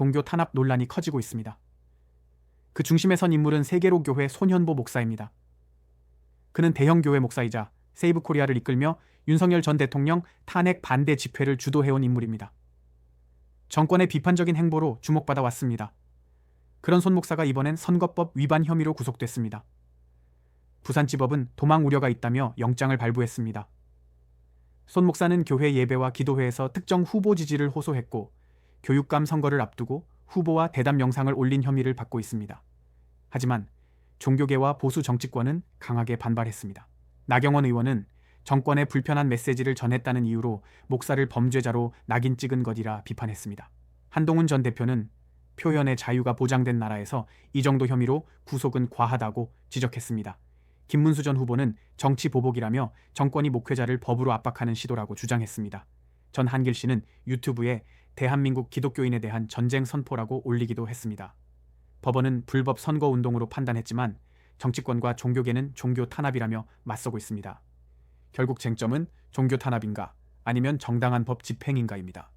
종교 탄압 논란이 커지고 있습니다. 그 중심에 선 인물은 세계로 교회 손현보 목사입니다. 그는 대형 교회 목사이자 세이브 코리아를 이끌며 윤석열 전 대통령 탄핵 반대 집회를 주도해온 인물입니다. 정권의 비판적인 행보로 주목받아 왔습니다. 그런 손 목사가 이번엔 선거법 위반 혐의로 구속됐습니다. 부산지법은 도망 우려가 있다며 영장을 발부했습니다. 손 목사는 교회 예배와 기도회에서 특정 후보 지지를 호소했고 교육감 선거를 앞두고 후보와 대담 영상을 올린 혐의를 받고 있습니다. 하지만 종교계와 보수 정치권은 강하게 반발했습니다. 나경원 의원은 정권에 불편한 메시지를 전했다는 이유로 목사를 범죄자로 낙인 찍은 것이라 비판했습니다. 한동훈 전 대표는 표현의 자유가 보장된 나라에서 이 정도 혐의로 구속은 과하다고 지적했습니다. 김문수 전 후보는 정치 보복이라며 정권이 목회자를 법으로 압박하는 시도라고 주장했습니다. 전 한길 씨는 유튜브에 대한민국 기독교인에 대한 전쟁 선포라고 올리기도 했습니다. 법원은 불법 선거 운동으로 판단했지만 정치권과 종교계는 종교 탄압이라며 맞서고 있습니다. 결국 쟁점은 종교 탄압인가 아니면 정당한 법 집행인가입니다.